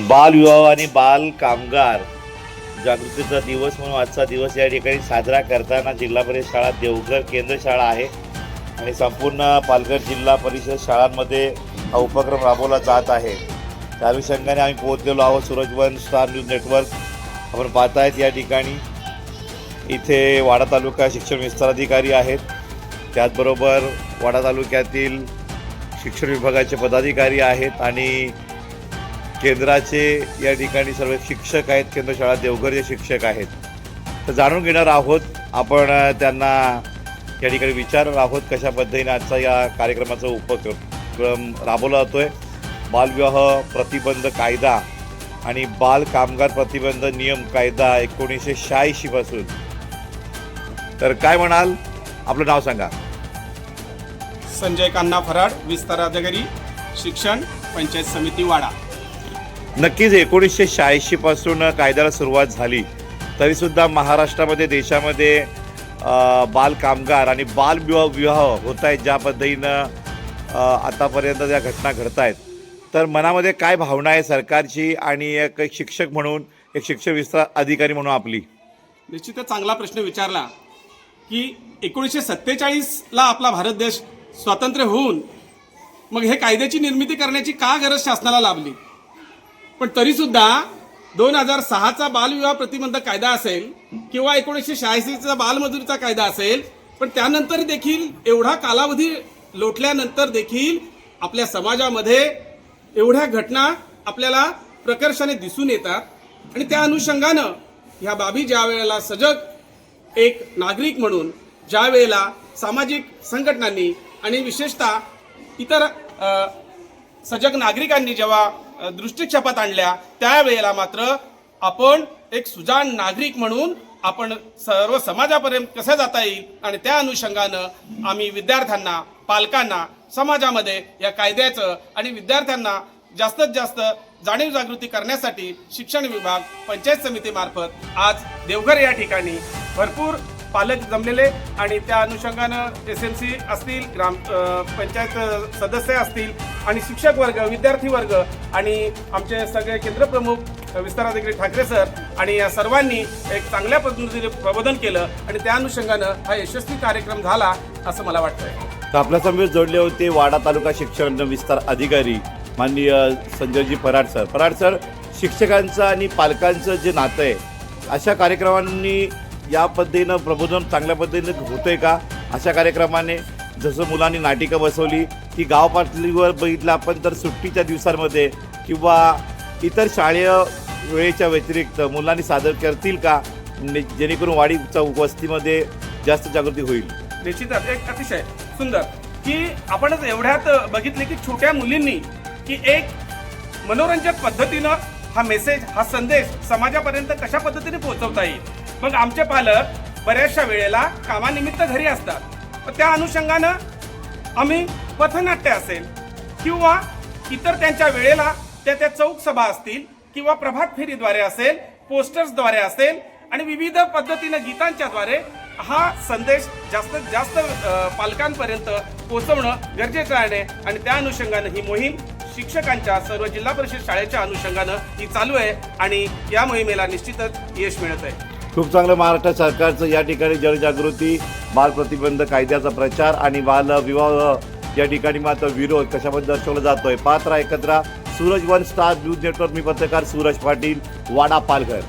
बालविवाह आणि बाल कामगार जागृतीचा दिवस म्हणून आजचा दिवस या ठिकाणी साजरा करताना जिल्हा परिषद शाळा देवघर केंद्र शाळा आहे. आणि संपूर्ण पालघर जिल्हा परिषद शाळांमध्ये हा उपक्रम राबवला जात आहे. त्या अनुषंगाने आम्ही पोहोचलेलो आहोत. Suraj one star news network. आपण पाहतायत या ठिकाणी. इथे वाडा तालुका शिक्षण विस्ताराधिकारी आहेत. त्याचबरोबर वाडा तालुक्यातील शिक्षण विभागाचे पदाधिकारी आहेत आणि केंद्राचे या ठिकाणी सर्व शिक्षक आहेत केंद्र शाळा देवघरचे शिक्षक आहेत. तर जाणून घेणार आहोत आपण त्यांना या ठिकाणी विचारणार आहोत कशा पद्धतीने आजचा या कार्यक्रमाचा उपक्रम राबवला जातोय. बालविवाह प्रतिबंध कायदा आणि बाल कामगार प्रतिबंध नियम कायदा एकोणीसशे शहाऐंशीपासून तर काय म्हणाल? आपलं नाव सांगा. संजय कान्ना फराड विस्तार अधिकारी शिक्षण पंचायत समिती वाडा. नक्कीच एकोणीसशे शहाऐंशी पासून कायद्याला सुरुवात झाली. तरीसुद्धा महाराष्ट्रामध्ये देशामध्ये बाल कामगार आणि बाल विवाह विवाह होत आहेत ज्या पद्धतीनं आतापर्यंत ज्या घटना घडत आहेत तर मनामध्ये काय भावना आहे सरकारची आणि एक एक शिक्षक म्हणून एक शिक्षक विस्तार अधिकारी म्हणून आपली? निश्चितच चांगला प्रश्न विचारला की एकोणीसशे सत्तेचाळीसला आपला भारत देश स्वातंत्र्य होऊन मग हे कायद्याची निर्मिती करण्याची का गरज शासनाला लाभली? पण तरीसुद्धा दोन हजार सहाचा बालविवाह प्रतिबंध कायदा असेल किंवा एकोणीसशे शहाऐंशीचा बालमजुरीचा कायदा असेल पण त्यानंतर देखील एवढा कालावधी लोटल्यानंतर देखील आपल्या समाजामध्ये एवढ्या घटना आपल्याला प्रकर्षाने दिसून येतात. आणि त्या अनुषंगानं ह्या बाबी ज्या वेळेला सजग एक नागरिक म्हणून ज्या वेळेला सामाजिक संघटनांनी आणि विशेषतः इतर सजग नागरिकांनी जेव्हा दृष्टिक्षेपात आणल्या त्यावेळेला मात्र आपण एक सुजाण नागरिक म्हणून आपण सर्व समाजापर्यंत कसं जाता येईल आणि त्या अनुषंगानं आम्ही विद्यार्थ्यांना पालकांना समाजामध्ये या कायद्याचं आणि विद्यार्थ्यांना जास्तीत जास्त जाणीव जागृती करण्यासाठी शिक्षण विभाग पंचायत समितीमार्फत आज देवघर या ठिकाणी भरपूर पालक जमलेले आणि त्या अनुषंगानं एस एम सी असतील ग्राम पंचायत सदस्य असतील आणि शिक्षक वर्ग विद्यार्थी वर्ग आणि आमचे सगळे केंद्रप्रमुख विस्ताराधिकारी ठाकरे सर आणि या सर्वांनी एक चांगल्या पद्धतीने प्रबोधन केलं आणि त्या अनुषंगानं हा यशस्वी कार्यक्रम झाला असं मला वाटतंय. तर आपल्यासमोर जोडले होते वाडा तालुका शिक्षण विस्तार अधिकारी माननीय संजयजी पराड सर. पराड सर शिक्षकांचं आणि पालकांचं जे नातं आहे अशा कार्यक्रमांनी या पद्धतीनं प्रबोधन चांगल्या पद्धतीनं होतंय का? अशा कार्यक्रमाने जसं मुलांनी नाटिकं बसवली की गाव पातळीवर बघितलं आपण तर सुट्टीच्या दिवसांमध्ये किंवा इतर शाळेय वेळेच्या व्यतिरिक्त मुलांनी सादर करतील का? जेणेकरून वाडी चौक वस्तीमध्ये जास्त जागृती होईल. निश्चितच एक अतिशय सुंदर. की आपणच एवढ्यात बघितले की छोट्या मुलींनी की एक मनोरंजक पद्धतीनं हा मेसेज हा संदेश समाजापर्यंत कशा पद्धतीने पोहोचवता येईल? मग आमचे पालक बऱ्याचशा वेळेला कामानिमित्त घरी असतात. त्या अनुषंगानं आम्ही पथनाट्य असेल किंवा इतर त्यांच्या वेळेला त्या त्या चौक सभा असतील किंवा प्रभात फेरीद्वारे असेल पोस्टर्सद्वारे असेल आणि विविध पद्धतीनं गीतांच्याद्वारे हा संदेश जास्तीत जास्त पालकांपर्यंत पोहोचवणं गरजेचं आहे आणि त्या अनुषंगानं ही मोहीम शिक्षकांच्या सर्व जिल्हा परिषद शाळेच्या अनुषंगानं ही चालू आहे आणि या मोहिमेला निश्चितच यश मिळत आहे. खूप चांगलं महाराष्ट्र सरकारचं या ठिकाणी जनजागृती बाल प्रतिबंध कायद्याचा प्रचार आणि बाल विवाह या ठिकाणी मात्र विरोध कशामध्ये दर्शवला जातोय? पात्र एकत्र Suraj one star news network मी पत्रकार सूरज पाटील वाडा पालघर.